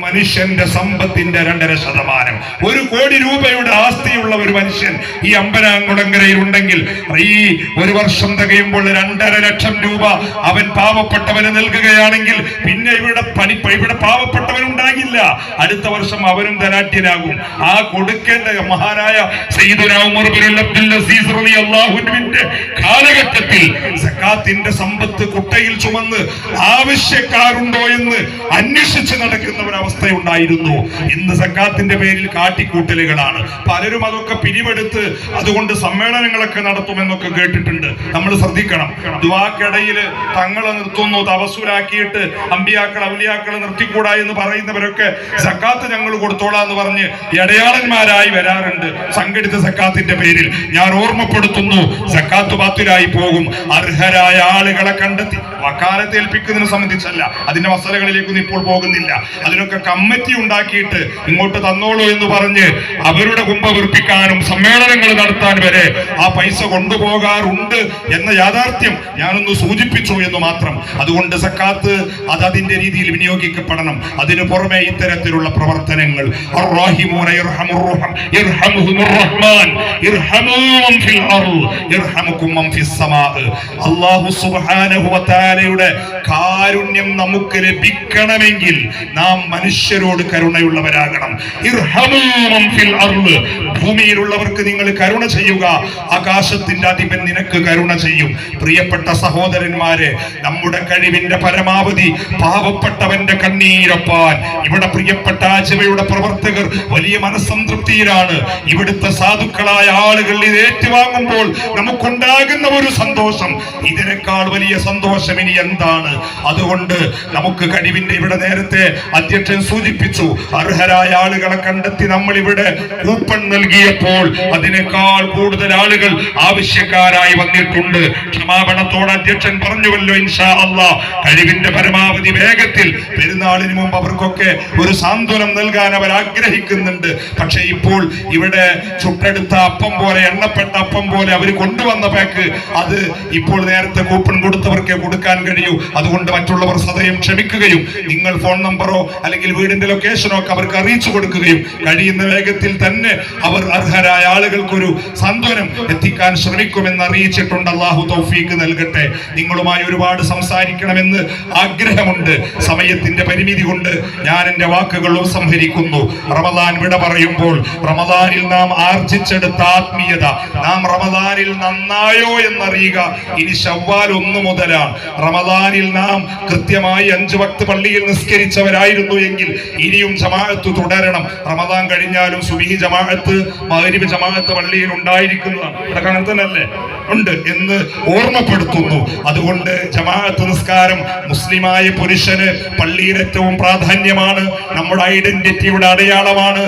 മനുഷ്യന്റെ സമ്പത്തിന്റെ രണ്ടര ശതമാനം. ഒരു കോടി രൂപയുടെ ആസ്തിയുള്ള ഒരു മനുഷ്യൻ ഈ അമ്പലാംകുളങ്കരയിൽ ഉണ്ടെങ്കിൽ ഈ ഒരു വർഷം തികയുമ്പോൾ രണ്ടര ലക്ഷം രൂപ അവൻ പാവപ്പെട്ടവന് നൽകുകയാണെങ്കിൽ പിന്നെ ഇവിടെ പണി ഇവിടെ പാവപ്പെട്ടവൻ ഉണ്ടാകില്ല. അടുത്ത വർഷം അവനും ധനാഠ്യനാകും ആ കൊടുക്കേണ്ട മഹാനായ കാലഘട്ടത്തിൽ സക്കാത്തിന്റെ സമ്പത്ത് കുട്ടയിൽ ചുമന്ന് ആവശ്യക്കാരുണ്ടോ എന്ന് അന്വേഷിച്ച് നടക്കുന്ന ഒരു അവസ്ഥയുണ്ടായിരുന്നു ഇന്ന് സക്കാത്തിന്റെ പേരിൽ കാട്ടിക്കൂട്ടലുകളാണ്. പലരും അതൊക്കെ പിരിവെടുത്ത് അതുകൊണ്ട് സമ്മേളനങ്ങളൊക്കെ നടത്തുമെന്നൊക്കെ കേട്ടിട്ടുണ്ട്. നമ്മൾ ശ്രദ്ധിക്കണം. ദുവാക്കിടയിൽ തങ്ങളെ നിർത്തുന്നു തപസ്സുരാക്കിയിട്ട് അമ്പിയാക്കൾ അവലിയാക്കൾ നിർത്തിക്കൂടാ എന്ന് പറയുന്നവരൊക്കെ സക്കാത്ത് ഞങ്ങൾ കൊടുത്തോളാം എന്ന് പറഞ്ഞ് ഇടയാളന്മാരായി വരാറുണ്ട് സംഘടിത സക്കാത്തിന്റെ പേരിൽ. ഞാൻ ഓർമ്മപ്പെടുത്തുന്നു സക്കാത്ത് പാത്തിരായി പോകും. അർഹരായ ആളുകളെ കണ്ടെത്തി. വക്കാലത്ത് ഏൽപ്പിക്കുന്നതിനെ സംബന്ധിച്ചല്ല. അതിന്റെ മസലകളിലേക്കൊന്നും ഇപ്പോൾ പോകുന്നില്ല. അതിനൊക്കെ കമ്മിറ്റി ഉണ്ടാക്കിയിട്ട് ഇങ്ങോട്ട് തന്നോളൂ എന്ന് പറഞ്ഞ് അവരുടെ കുമ്പ വൃപ്പിക്കാനും സമ്മേളനങ്ങൾ നടത്താൻ വരെ ആ പൈസ കൊണ്ടുപോകാറുണ്ട് എന്ന യാഥാർത്ഥ്യം ഞാനൊന്ന് സൂചിപ്പിച്ചു എന്ന് മാത്രം. അതുകൊണ്ട് സക്കാത്ത് അത് അതിന്റെ രീതിയിൽ വിനിയോഗിക്കപ്പെടണം. അതിനു പുറമെ ഇത്തരത്തിലുള്ള പ്രവർത്തനങ്ങൾ. അള്ളാഹു കാരുണ്യം നമുക്ക് ലഭിക്കണമെങ്കിൽ നാം മനുഷ്യരോട് കരുണയുള്ളവരാകണം. ഭൂമിയിലുള്ളവർക്ക് നിങ്ങൾ കരുണ ചെയ്യുക. ആകാശത്തിന്റെ അധിപൻ നിനക്ക് കരുണ ചെയ്യും. പ്രിയപ്പെട്ട സഹോദരന്മാരെ നമ്മുടെ കഴിവിന്റെ പരമാവധി പാവപ്പെട്ടവന്റെ കണ്ണീരപ്പാൻ. ഇവിടെ പ്രിയപ്പെട്ട ആചവയുടെ പ്രവർത്തകർ വലിയ മനസ്സംതൃപ്തിയിലാണ്. ഇവിടുത്തെ സാധുക്കളായ ആളുകൾ ഇത് ഏറ്റുവാങ്ങുമ്പോൾ നമുക്കുണ്ടാകുന്ന ഒരു സന്തോഷം. ഇതിനേക്കാൾ വലിയ സന്തോഷം ഇനി എന്താണ്? അതുകൊണ്ട് നമുക്ക് കഴിവിന്റെ ഇവിടെ നേരത്തെ അധ്യക്ഷൻ സൂചിപ്പിച്ചു. അർഹരായ ആളുകളെ കണ്ടെത്തി നമ്മൾ ഇവിടെ കൂപ്പൺ നൽകിയപ്പോൾ അതിനേക്കാൾ കൂടുതൽ ആളുകൾ ആവശ്യക്കാരായി വന്നിട്ടുണ്ട്. ക്ഷമാപണത്തോടെ അധ്യക്ഷൻ പറഞ്ഞുവല്ലോ ഇൻഷാ അള്ളാ കഴിവിന്റെ പരമാവധി വേഗത്തിൽ പെരുന്നാളിന് മുമ്പ് അവർക്കൊക്കെ ഒരു സാന്ത്വനം നൽകാൻ അവർ ആഗ്രഹിക്കുന്നുണ്ട്. പക്ഷെ ഇപ്പോൾ ഇവിടെ ചുട്ടെടുത്ത അപ്പം പോലെ എണ്ണപ്പെട്ട അപ്പം പോലെ അവർ കൊണ്ടുവന്ന പാക്ക് അത് ഇപ്പോൾ നേരത്തെ കൂപ്പൺ കൊടുത്തവർക്ക് കൊടുക്കാൻ കഴിയൂ. അതുകൊണ്ട് മറ്റുള്ളവർ സദയം ക്ഷമിക്കുകയും നിങ്ങൾ ഫോൺ നമ്പറോ അല്ലെങ്കിൽ വീടിന്റെ ലൊക്കേഷനോ ഒക്കെ അവർക്ക് അറിയിച്ചു കൊടുക്കുകയും കഴിയുന്ന വേഗത്തിൽ തന്നെ അവർ അർഹരായ ആളുകൾക്കൊരു സാന്ത്വനം എത്തിക്കാൻ ശ്രമിക്കുമെന്ന് അറിയിച്ചിട്ടുണ്ട് അള്ളാഹു തൗഫീക്ക് നൽകട്ടെ. നിങ്ങളുമായി ഒരുപാട് സംസാരിക്കണമെന്ന് ആഗ്രഹമുണ്ട്. സമയത്തിന്റെ പരിമിതി കൊണ്ട് ഞാൻ എന്റെ വാക്കുകൾ സംഹരിക്കുന്നു. റമദാൻ വിട പറയുമ്പോൾ റമദാനിൽ നാം ആർജിച്ചെടുത്ത ആത്മീയത. നാം റമദാനിൽ നന്നായോ എന്നറിയുക ഇനി ശവ്വാൽ ഒന്ന് മുതലാണ്. റമദാനിൽ നാം കൃത്യമായി അഞ്ചു വക്ത് പള്ളിയിൽ നിസ്കരിച്ചവരായിരുന്നു എങ്കിൽ ഇനിയും ജമാഅത്ത് തുടരണം. റമദാൻ കഴിഞ്ഞാലും സുബിഹി ജമാഅത്ത് മഗ്രിബ് ജമാഅത്ത് പള്ളിയിൽ ഉണ്ടായിരിക്കുന്നതാണ്. ഇവിടെ അങ്ങനെ ഉണ്ട് എന്ന് ഓർമ്മപ്പെടുത്തുന്നു. അതുകൊണ്ട് ജമാഅത്ത് നിസ്കാരം മുസ്ലിമായ പുരുഷന് പള്ളിയിൽ ഏറ്റവും പ്രാധാന്യമാണ്. നമ്മുടെ ഐഡന്റിറ്റിയുടെ അടയാളമാണ്.